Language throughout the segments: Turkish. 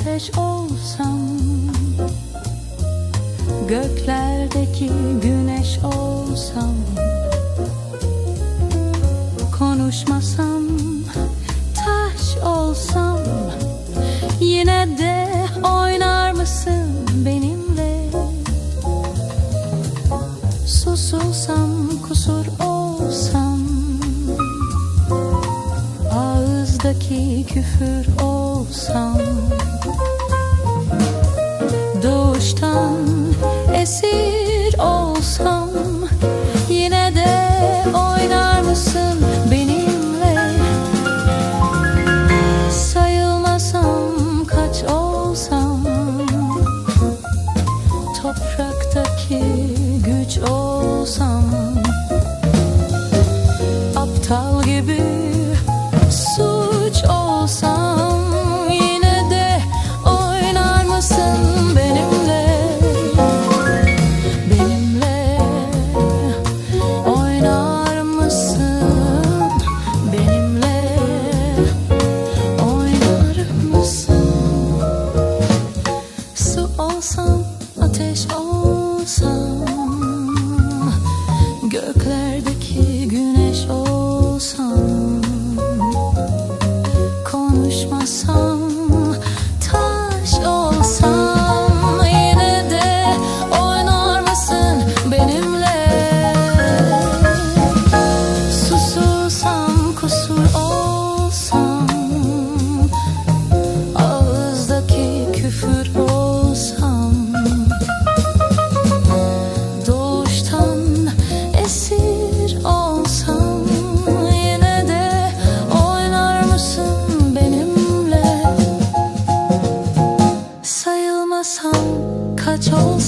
ateş olsam Göklerdeki güneş olsam Konuşmasam taş olsam Yine de oynar mısın benimle? Susulsam kusur olsam ağızdaki küfür olsam Doğuştan esir olsam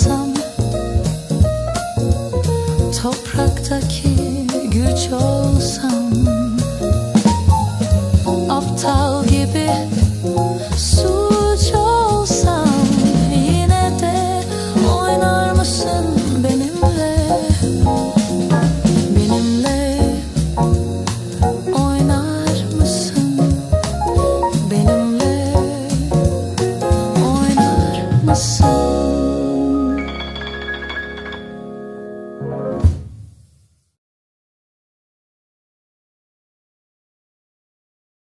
olsam Topraktaki güç olsam Aptal gibi suç olsam Yine de oynar mısın benimle? Benimle oynar mısın? Benimle oynar mısın?